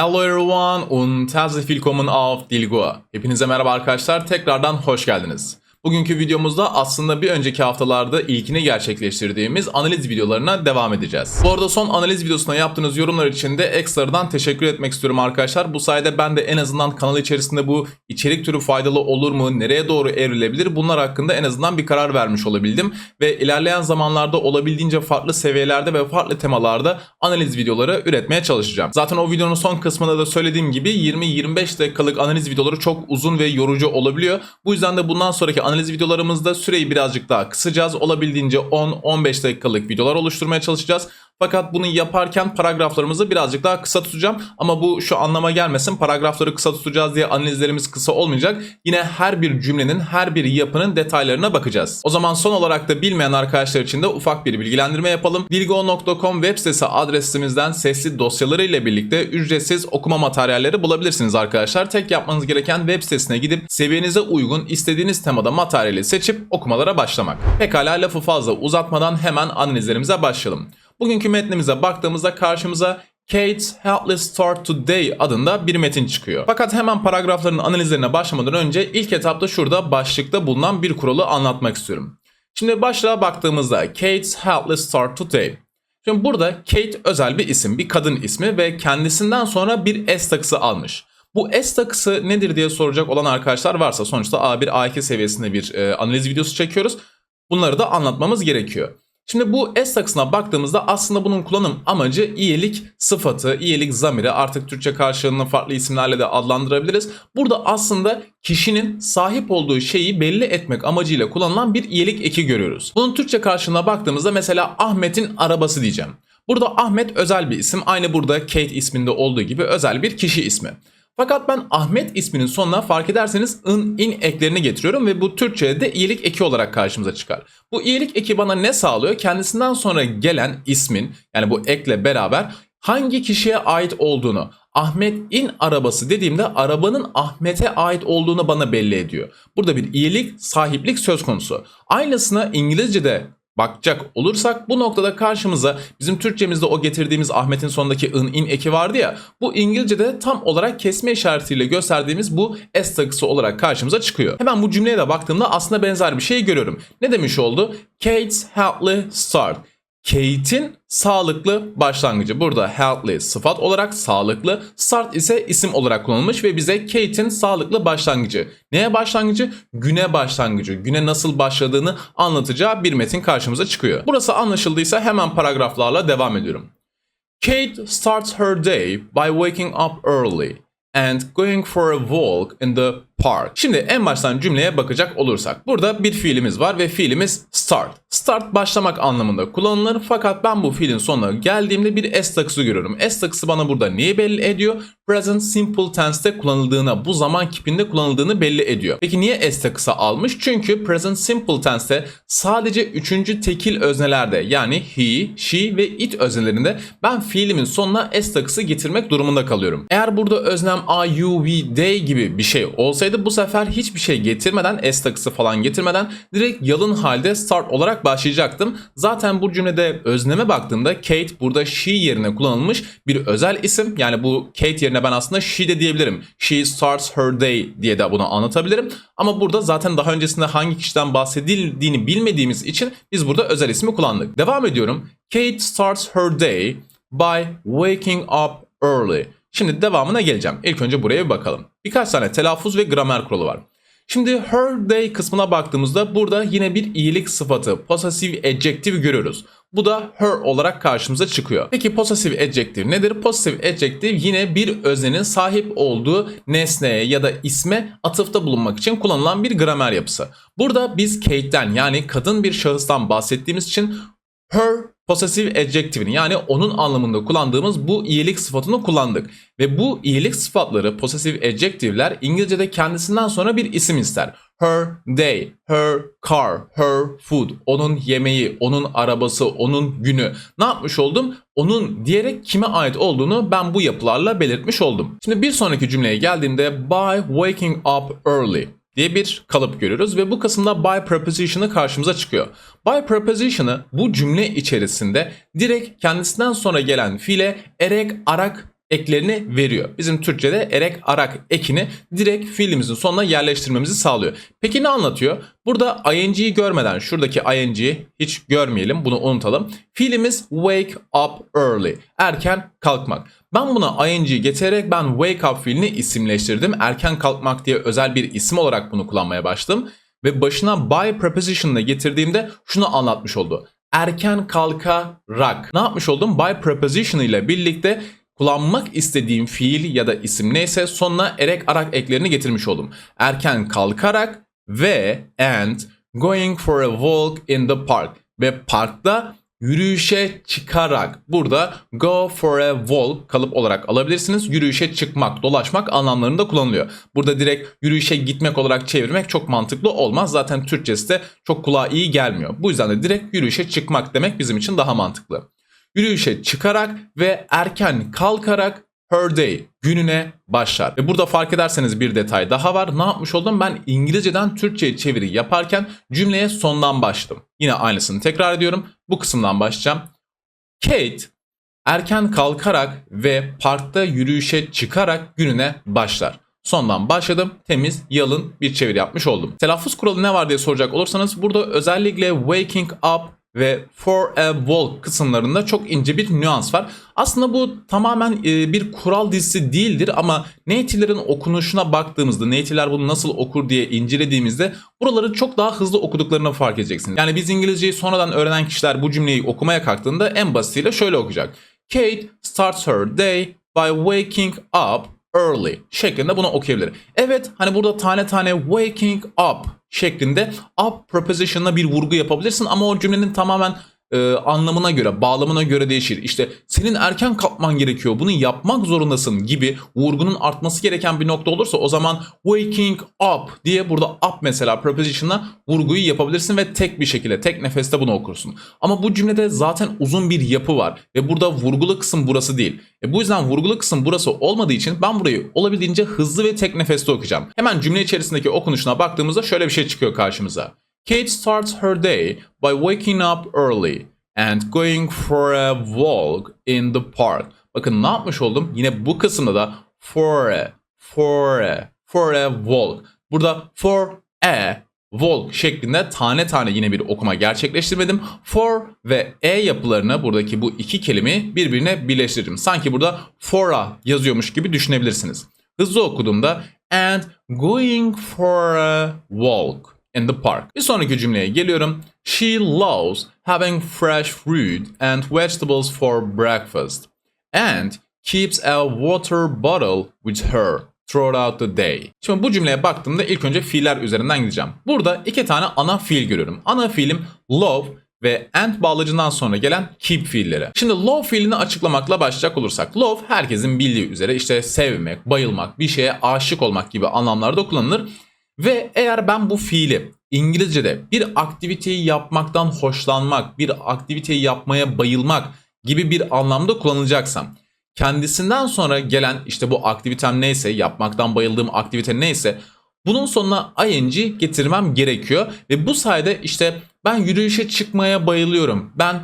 Hello everyone und herzlich willkommen auf Dilgo. Hepinize merhaba arkadaşlar, tekrardan hoş geldiniz. Bugünkü videomuzda aslında bir önceki haftalarda ilkini gerçekleştirdiğimiz analiz videolarına devam edeceğiz. Bu arada son analiz videosuna yaptığınız yorumlar için de ekstradan teşekkür etmek istiyorum arkadaşlar. Bu sayede ben de en azından kanal içerisinde bu içerik türü faydalı olur mu, nereye doğru evrilebilir bunlar hakkında en azından bir karar vermiş olabildim. Ve ilerleyen zamanlarda olabildiğince farklı seviyelerde ve farklı temalarda analiz videoları üretmeye çalışacağım. Zaten o videonun son kısmında da söylediğim gibi 20-25 dakikalık analiz videoları çok uzun ve yorucu olabiliyor. Bu yüzden de bundan sonraki analiz videolarımızda süreyi birazcık daha kısacağız. Olabildiğince 10-15 dakikalık videolar oluşturmaya çalışacağız. Fakat bunu yaparken paragraflarımızı birazcık daha kısa tutacağım. Ama bu şu anlama gelmesin. Paragrafları kısa tutacağız diye analizlerimiz kısa olmayacak. Yine her bir cümlenin, her bir yapının detaylarına bakacağız. O zaman son olarak da bilmeyen arkadaşlar için de ufak bir bilgilendirme yapalım. Dilgo.com web sitesi adresimizden sesli dosyaları ile birlikte ücretsiz okuma materyalleri bulabilirsiniz arkadaşlar. Tek yapmanız gereken web sitesine gidip seviyenize uygun istediğiniz temada materyali seçip okumalara başlamak. Pekala lafı fazla uzatmadan hemen analizlerimize başlayalım. Bugünkü metnimize baktığımızda karşımıza Kate's Helpless Start Today adında bir metin çıkıyor. Fakat hemen paragrafların analizlerine başlamadan önce ilk etapta şurada başlıkta bulunan bir kuralı anlatmak istiyorum. Şimdi başlığa baktığımızda Kate's Helpless Start Today. Şimdi burada Kate özel bir isim, bir kadın ismi ve kendisinden sonra bir S takısı almış. Bu S takısı nedir diye soracak olan arkadaşlar varsa sonuçta A1, A2 seviyesinde bir e, analiz videosu çekiyoruz. Bunları da anlatmamız gerekiyor. Şimdi bu S takısına baktığımızda aslında bunun kullanım amacı iyilik sıfatı, iyilik zamiri artık Türkçe karşılığını farklı isimlerle de adlandırabiliriz. Burada aslında kişinin sahip olduğu şeyi belli etmek amacıyla kullanılan bir iyilik eki görüyoruz. Bunun Türkçe karşılığına baktığımızda mesela Ahmet'in arabası diyeceğim. Burada Ahmet özel bir isim. Aynı burada Kate isminde olduğu gibi özel bir kişi ismi. Fakat ben Ahmet isminin sonuna fark ederseniz ın, in eklerini getiriyorum ve bu Türkçe'de de iyilik eki olarak karşımıza çıkar. Bu iyilik eki bana ne sağlıyor? Kendisinden sonra gelen ismin yani bu ekle beraber hangi kişiye ait olduğunu Ahmet in arabası dediğimde arabanın Ahmet'e ait olduğunu bana belli ediyor. Burada bir iyilik, sahiplik söz konusu. Aynısını İngilizce'de bakacak olursak bu noktada karşımıza bizim Türkçemizde o getirdiğimiz Ahmet'in sonundaki ın in eki vardı ya bu İngilizce'de tam olarak kesme işaretiyle gösterdiğimiz bu s takısı olarak karşımıza çıkıyor. Hemen bu cümleye de baktığımda aslında benzer bir şey görüyorum. Ne demiş oldu? Kate's healthy start. Kate'in sağlıklı başlangıcı. Burada healthy sıfat olarak sağlıklı, start ise isim olarak kullanılmış ve bize Kate'in sağlıklı başlangıcı. Neye başlangıcı? Güne başlangıcı. Güne nasıl başladığını anlatacağı bir metin karşımıza çıkıyor. Burası anlaşıldıysa hemen paragraflarla devam ediyorum. Kate starts her day by waking up early and going for a walk in the park. Şimdi en baştan cümleye bakacak olursak. Burada bir fiilimiz var ve fiilimiz start. Start başlamak anlamında kullanılır fakat ben bu fiilin sonuna geldiğimde bir s takısı görüyorum. S takısı bana burada neyi belli ediyor? Present simple tense'te kullanıldığına, bu zaman kipinde kullanıldığını belli ediyor. Peki niye s takısı almış? Çünkü present simple tense'te sadece üçüncü tekil öznelerde yani he, she ve it öznelerinde ben fiilimin sonuna s takısı getirmek durumunda kalıyorum. Eğer burada öznem I, you, we, they gibi bir şey olsaydı bu sefer hiçbir şey getirmeden s takısı falan getirmeden direkt yalın halde start olarak başlayacaktım. Zaten bu cümlede özneme baktığımda Kate burada she yerine kullanılmış bir özel isim. Yani bu Kate yerine ben aslında she de diyebilirim. She starts her day diye de bunu anlatabilirim. Ama burada zaten daha öncesinde hangi kişiden bahsedildiğini bilmediğimiz için biz burada özel ismi kullandık. Devam ediyorum. Kate starts her day by waking up early. Şimdi devamına geleceğim. İlk önce buraya bir bakalım. Birkaç tane telaffuz ve gramer kuralı var. Şimdi her day kısmına baktığımızda burada yine bir iyilik sıfatı, possessive adjective görüyoruz. Bu da her olarak karşımıza çıkıyor. Peki possessive adjective nedir? Possessive adjective yine bir öznenin sahip olduğu nesneye ya da isme atıfta bulunmak için kullanılan bir gramer yapısı. Burada biz Kate'den yani kadın bir şahıstan bahsettiğimiz için her possessive adjective'ini yani onun anlamında kullandığımız bu iyilik sıfatını kullandık. Ve bu iyilik sıfatları possessive adjective'ler İngilizce'de kendisinden sonra bir isim ister. Her day, her car, her food, onun yemeği, onun arabası, onun günü. Ne yapmış oldum? Onun diyerek kime ait olduğunu ben bu yapılarla belirtmiş oldum. Şimdi bir sonraki cümleye geldiğimde by waking up early diye bir kalıp görüyoruz ve bu kısımda by preposition'ı karşımıza çıkıyor. By preposition'ı bu cümle içerisinde direkt kendisinden sonra gelen fiile erek, arak eklerini veriyor. Bizim Türkçe'de erek arak ekini direkt fiilimizin sonuna yerleştirmemizi sağlıyor. Peki ne anlatıyor? Burada ing'yi görmeden şuradaki ing'yi hiç görmeyelim bunu unutalım. Fiilimiz wake up early. Erken kalkmak. Ben buna ing getirerek ben wake up fiilini isimleştirdim. Erken kalkmak diye özel bir isim olarak bunu kullanmaya başladım. Ve başına by preposition'la getirdiğimde şunu anlatmış oldu. Erken kalkarak. Ne yapmış oldum? By preposition ile birlikte kullanmak istediğim fiil ya da isim neyse sonuna erek arak eklerini getirmiş oldum. Erken kalkarak ve and going for a walk in the park ve parkta yürüyüşe çıkarak burada go for a walk kalıp olarak alabilirsiniz. Yürüyüşe çıkmak, dolaşmak anlamlarında kullanılıyor. Burada direkt yürüyüşe gitmek olarak çevirmek çok mantıklı olmaz. Zaten Türkçesi de çok kulağa iyi gelmiyor. Bu yüzden de direkt yürüyüşe çıkmak demek bizim için daha mantıklı. Yürüyüşe çıkarak ve erken kalkarak her day gününe başlar. Ve burada fark ederseniz bir detay daha var. Ne yapmış oldum? Ben İngilizceden Türkçe'ye çeviri yaparken cümleye sondan başladım. Yine aynısını tekrar ediyorum. Bu kısımdan başlayacağım. Kate erken kalkarak ve parkta yürüyüşe çıkarak gününe başlar. Sondan başladım. Temiz, yalın bir çeviri yapmış oldum. Telaffuz kuralı ne var diye soracak olursanız burada özellikle waking up ve for a walk kısımlarında çok ince bir nüans var. Aslında bu tamamen e, bir kural dizisi değildir ama native'lerin okunuşuna baktığımızda native'ler bunu nasıl okur diye incelediğimizde buraları çok daha hızlı okuduklarını fark edeceksiniz. Yani biz İngilizceyi sonradan öğrenen kişiler bu cümleyi okumaya kalktığında en basitiyle şöyle okuyacak. Kate starts her day by waking up early şeklinde bunu okuyabilir. Evet hani burada tane tane waking up şeklinde up preposition'la bir vurgu yapabilirsin ama o cümlenin tamamen e, anlamına göre, bağlamına göre değişir. İşte senin erken kalkman gerekiyor, bunu yapmak zorundasın gibi vurgunun artması gereken bir nokta olursa o zaman waking up diye burada up mesela preposition'la vurguyu yapabilirsin ve tek bir şekilde, tek nefeste bunu okursun. Ama bu cümlede zaten uzun bir yapı var ve burada vurgulu kısım burası değil. E bu yüzden vurgulu kısım burası olmadığı için ben burayı olabildiğince hızlı ve tek nefeste okuyacağım. Hemen cümle içerisindeki okunuşuna baktığımızda şöyle bir şey çıkıyor karşımıza. Kate starts her day by waking up early and going for a walk in the park. Bakın ne yapmış oldum? Yine bu kısımda da for a, for a, for a walk. Burada for a walk şeklinde tane tane yine bir okuma gerçekleştirmedim. For ve e yapılarını buradaki bu iki kelimeyi birbirine birleştirdim. Sanki burada for'a yazıyormuş gibi düşünebilirsiniz. Hızlı okuduğumda and going for a walk in the park. Bir sonraki cümleye geliyorum. She loves having fresh fruit and vegetables for breakfast and keeps a water bottle with her throughout the day. Şimdi bu cümleye baktığımda ilk önce fiiller üzerinden gideceğim. Burada iki tane ana fiil görüyorum. Ana fiilim love ve and bağlacından sonra gelen keep fiilleri. Şimdi love fiilini açıklamakla başlayacak olursak. Love herkesin bildiği üzere işte sevmek, bayılmak, bir şeye aşık olmak gibi anlamlarda kullanılır. Ve eğer ben bu fiili İngilizce'de bir aktiviteyi yapmaktan hoşlanmak, bir aktiviteyi yapmaya bayılmak gibi bir anlamda kullanılacaksam kendisinden sonra gelen işte bu aktivitem neyse, yapmaktan bayıldığım aktivite neyse bunun sonuna ing getirmem gerekiyor ve bu sayede işte ben yürüyüşe çıkmaya bayılıyorum. Ben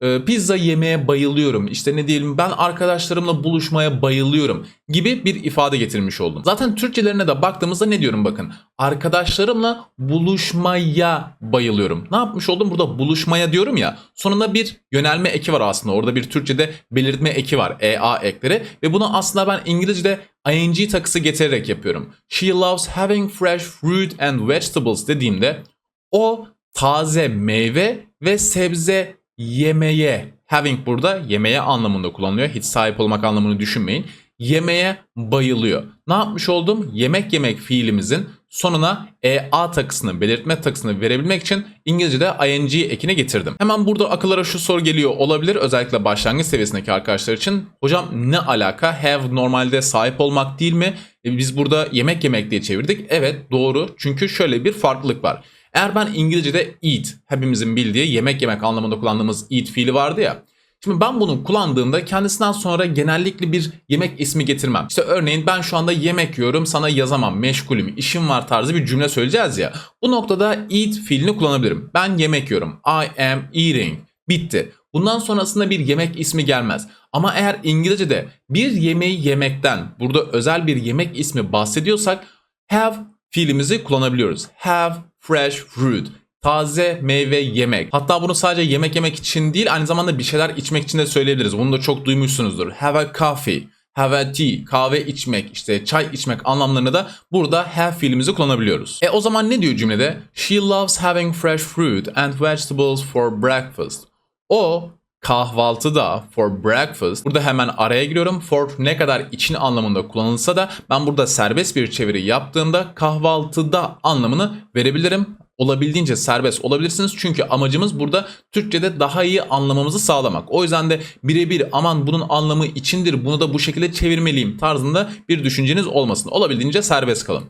e, pizza yemeye bayılıyorum. İşte ne diyelim ben arkadaşlarımla buluşmaya bayılıyorum gibi bir ifade getirmiş oldum. Zaten Türkçelerine de baktığımızda ne diyorum bakın. Arkadaşlarımla buluşmaya bayılıyorum. Ne yapmış oldum? Burada buluşmaya diyorum ya. Sonunda bir yönelme eki var aslında. Orada bir Türkçe'de belirtme eki var. EA ekleri. Ve bunu aslında ben İngilizce'de ing takısı getirerek yapıyorum. She loves having fresh fruit and vegetables dediğimde o taze meyve ve sebze yemeye having burada yemeye anlamında kullanılıyor. Hiç sahip olmak anlamını düşünmeyin. Yemeye bayılıyor. Ne yapmış oldum? Yemek yemek fiilimizin sonuna EA takısını, belirtme takısını verebilmek için İngilizce'de ing ekini getirdim. Hemen burada akıllara şu soru geliyor olabilir. Özellikle başlangıç seviyesindeki arkadaşlar için. Hocam ne alaka? Have normalde sahip olmak değil mi? E, biz burada yemek yemek diye çevirdik. Evet doğru. Çünkü şöyle bir farklılık var. Eğer ben İngilizce'de eat, hepimizin bildiği yemek yemek anlamında kullandığımız eat fiili vardı ya. Şimdi ben bunu kullandığımda kendisinden sonra genellikle bir yemek ismi getirmem. İşte örneğin ben şu anda yemek yiyorum sana yazamam, meşgulüm, işim var tarzı bir cümle söyleyeceğiz ya. Bu noktada eat fiilini kullanabilirim. Ben yemek yiyorum. I am eating. Bitti. Bundan sonrasında bir yemek ismi gelmez. Ama eğer İngilizce'de bir yemeği yemekten burada özel bir yemek ismi bahsediyorsak have fiilimizi kullanabiliyoruz. Have fresh fruit. Taze meyve yemek. Hatta bunu sadece yemek yemek için değil aynı zamanda bir şeyler içmek için de söyleyebiliriz. Bunu da çok duymuşsunuzdur. Have a coffee. Have a tea, kahve içmek, işte çay içmek anlamlarını da burada have fiilimizi kullanabiliyoruz. E o zaman ne diyor cümlede? She loves having fresh fruit and vegetables for breakfast. O kahvaltıda for breakfast. Burada hemen araya giriyorum. For ne kadar için anlamında kullanılsa da ben burada serbest bir çeviri yaptığımda kahvaltıda anlamını verebilirim. Olabildiğince serbest olabilirsiniz. Çünkü amacımız burada Türkçe'de daha iyi anlamamızı sağlamak. O yüzden de birebir aman bunun anlamı içindir bunu da bu şekilde çevirmeliyim tarzında bir düşünceniz olmasın. Olabildiğince serbest kalın.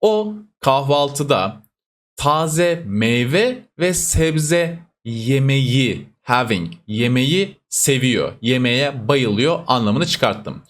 O kahvaltıda taze meyve ve sebze yemeği having yemeği seviyor, yemeğe bayılıyor anlamını çıkarttım.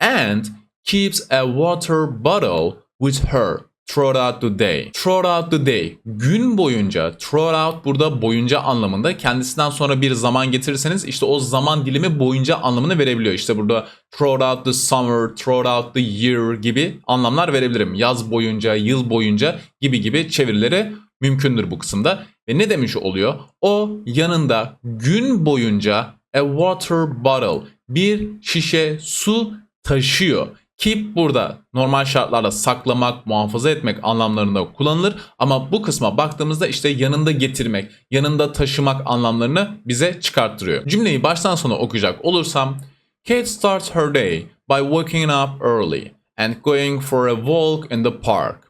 And keeps a water bottle with her throughout the day. Throughout the day. Gün boyunca, throughout burada boyunca anlamında. Kendisinden sonra bir zaman getirirseniz işte o zaman dilimi boyunca anlamını verebiliyor. İşte burada throughout the summer, throughout the year gibi anlamlar verebilirim. Yaz boyunca, yıl boyunca gibi gibi çevirileri mümkündür bu kısımda. Ve ne demiş oluyor? O yanında gün boyunca a water bottle bir şişe su taşıyor. Keep burada normal şartlarda saklamak, muhafaza etmek anlamlarında kullanılır. Ama bu kısma baktığımızda işte yanında getirmek, yanında taşımak anlamlarını bize çıkarttırıyor. Cümleyi baştan sona okuyacak olursam Kate starts her day by waking up early and going for a walk in the park.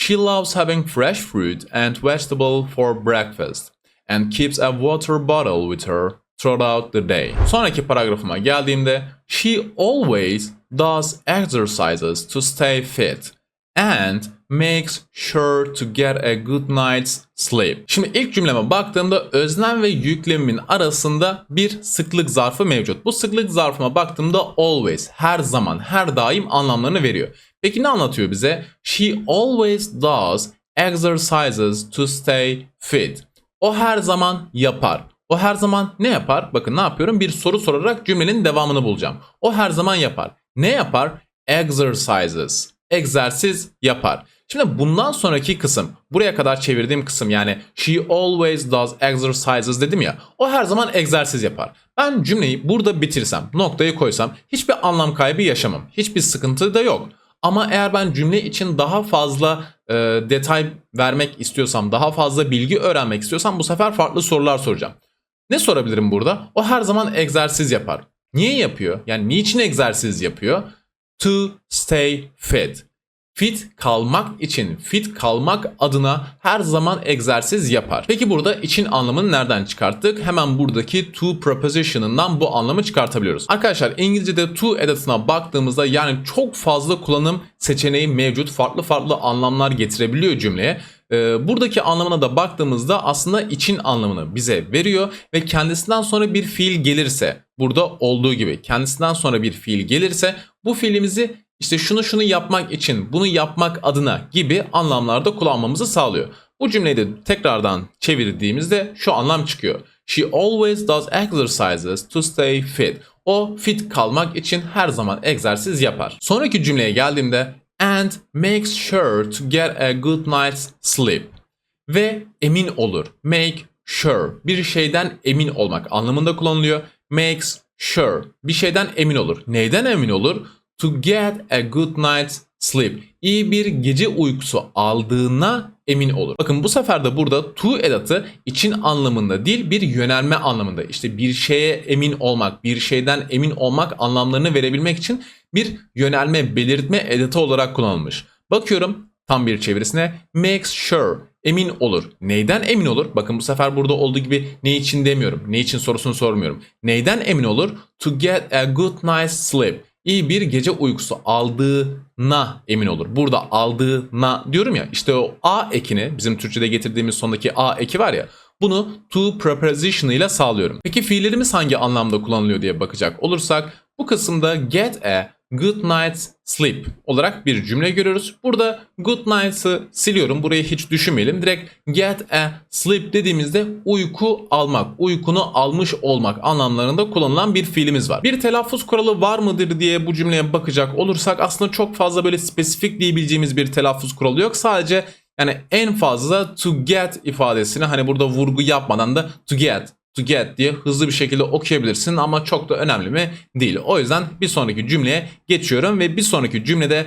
She loves having fresh fruit and vegetable for breakfast and keeps a water bottle with her throughout the day. Sonraki paragrafıma geldiğimde she always does exercises to stay fit and makes sure to get a good night's sleep. Şimdi ilk cümleme baktığımda öznem ve yüklemimin arasında bir sıklık zarfı mevcut. Bu sıklık zarfıma baktığımda always, her zaman, her daim anlamlarını veriyor. Peki ne anlatıyor bize? She always does exercises to stay fit. O her zaman yapar. O her zaman ne yapar? Bakın ne yapıyorum? Bir soru sorarak cümlenin devamını bulacağım. O her zaman yapar. Ne yapar? Exercises. Egzersiz yapar. Şimdi bundan sonraki kısım, buraya kadar çevirdiğim kısım yani she always does exercises dedim ya. O her zaman egzersiz yapar. Ben cümleyi burada bitirsem, noktayı koysam hiçbir anlam kaybı yaşamam. Hiçbir sıkıntı da yok. Ama eğer ben cümle için daha fazla e, detay vermek istiyorsam, daha fazla bilgi öğrenmek istiyorsam bu sefer farklı sorular soracağım. Ne sorabilirim burada? O her zaman egzersiz yapar. Niye yapıyor? Yani niçin egzersiz yapıyor? To stay fit. Fit kalmak için, fit kalmak adına her zaman egzersiz yapar. Peki burada için anlamını nereden çıkarttık? Hemen buradaki to preposition'ından bu anlamı çıkartabiliyoruz. Arkadaşlar İngilizce'de to edatına baktığımızda yani çok fazla kullanım seçeneği mevcut. Farklı farklı anlamlar getirebiliyor cümleye. Ee, buradaki anlamına da baktığımızda aslında için anlamını bize veriyor ve kendisinden sonra bir fiil gelirse burada olduğu gibi kendisinden sonra bir fiil gelirse bu fiilimizi işte şunu şunu yapmak için, bunu yapmak adına gibi anlamlarda kullanmamızı sağlıyor. Bu cümleyi de tekrardan çevirdiğimizde şu anlam çıkıyor. She always does exercises to stay fit. O fit kalmak için her zaman egzersiz yapar. Sonraki cümleye geldiğimde and makes sure to get a good night's sleep. Ve emin olur. Make sure. Bir şeyden emin olmak anlamında kullanılıyor. Makes sure. Bir şeyden emin olur. Neyden emin olur? To get a good night's sleep. İyi bir gece uykusu aldığına emin olur. Bakın bu sefer de burada to edatı için anlamında değil bir yönelme anlamında. İşte bir şeye emin olmak, bir şeyden emin olmak anlamlarını verebilmek için bir yönelme, belirtme edatı olarak kullanılmış. Bakıyorum tam bir çevirisine makes sure emin olur. Neyden emin olur? Bakın bu sefer burada olduğu gibi ne için demiyorum. Ne için sorusunu sormuyorum. Neyden emin olur? To get a good night's sleep iyi bir gece uykusu aldığına emin olur. Burada aldığına diyorum ya işte o a ekini bizim Türkçe'de getirdiğimiz sondaki a eki var ya bunu to preposition ile sağlıyorum. Peki fiillerimiz hangi anlamda kullanılıyor diye bakacak olursak bu kısımda get a good night's sleep olarak bir cümle görüyoruz. Burada good night'ı siliyorum. Burayı hiç düşünmeyelim. Direkt get a sleep dediğimizde uyku almak, uykunu almış olmak anlamlarında kullanılan bir fiilimiz var. Bir telaffuz kuralı var mıdır diye bu cümleye bakacak olursak aslında çok fazla böyle spesifik diyebileceğimiz bir telaffuz kuralı yok. Sadece yani en fazla to get ifadesini hani burada vurgu yapmadan da to get to get diye hızlı bir şekilde okuyabilirsin ama çok da önemli mi? Değil. O yüzden bir sonraki cümleye geçiyorum ve bir sonraki cümlede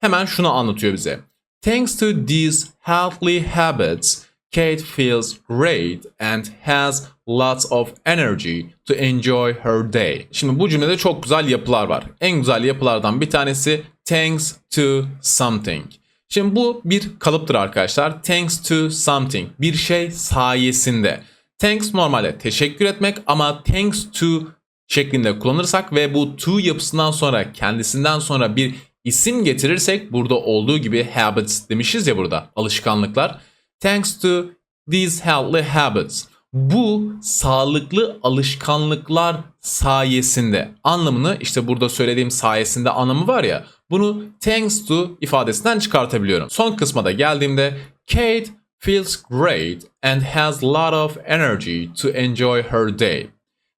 hemen şunu anlatıyor bize. Thanks to these healthy habits, Kate feels great and has lots of energy to enjoy her day. Şimdi bu cümlede çok güzel yapılar var. En güzel yapılardan bir tanesi thanks to something. Şimdi bu bir kalıptır arkadaşlar. Thanks to something. Bir şey sayesinde. Thanks normalde teşekkür etmek ama thanks to şeklinde kullanırsak ve bu to yapısından sonra kendisinden sonra bir isim getirirsek burada olduğu gibi habits demişiz ya burada alışkanlıklar. Thanks to these healthy habits. Bu sağlıklı alışkanlıklar sayesinde anlamını işte burada söylediğim sayesinde anlamı var ya bunu thanks to ifadesinden çıkartabiliyorum. Son kısma da geldiğimde Kate feels great and has lot of energy to enjoy her day.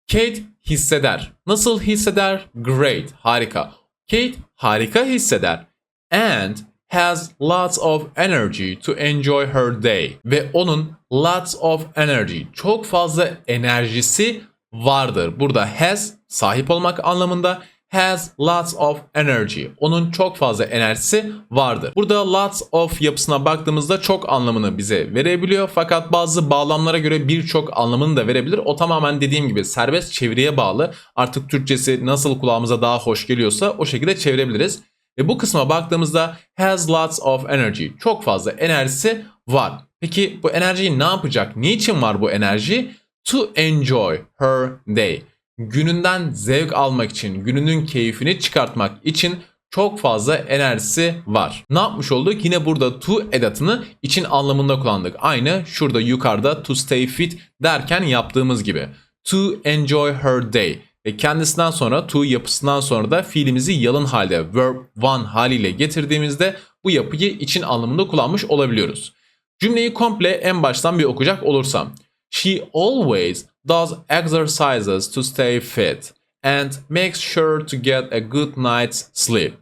Kate hisseder. Nasıl hisseder? Great, harika. Kate harika hisseder. And has lots of energy to enjoy her day. Ve onun lots of energy, çok fazla enerjisi vardır. Burada has, sahip olmak anlamında has lots of energy. Onun çok fazla enerjisi vardır. Burada lots of yapısına baktığımızda çok anlamını bize verebiliyor. Fakat bazı bağlamlara göre birçok anlamını da verebilir. O tamamen dediğim gibi serbest çeviriye bağlı. Artık Türkçesi nasıl kulağımıza daha hoş geliyorsa o şekilde çevirebiliriz. Ve bu kısma baktığımızda has lots of energy. Çok fazla enerjisi var. Peki bu enerjiyi ne yapacak? Niçin var bu enerji? To enjoy her day gününden zevk almak için, gününün keyfini çıkartmak için çok fazla enerjisi var. Ne yapmış olduk? Yine burada to edatını için anlamında kullandık. Aynı şurada yukarıda to stay fit derken yaptığımız gibi. To enjoy her day. Ve kendisinden sonra to yapısından sonra da fiilimizi yalın halde verb one haliyle getirdiğimizde bu yapıyı için anlamında kullanmış olabiliyoruz. Cümleyi komple en baştan bir okuyacak olursam. She always does exercises to stay fit and makes sure to get a good night's sleep.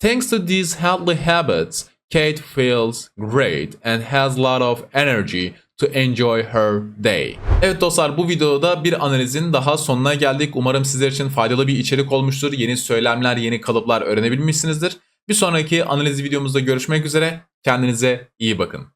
Thanks to these healthy habits, Kate feels great and has a lot of energy to enjoy her day. Evet dostlar bu videoda bir analizin daha sonuna geldik. Umarım sizler için faydalı bir içerik olmuştur. Yeni söylemler, yeni kalıplar öğrenebilmişsinizdir. Bir sonraki analiz videomuzda görüşmek üzere. Kendinize iyi bakın.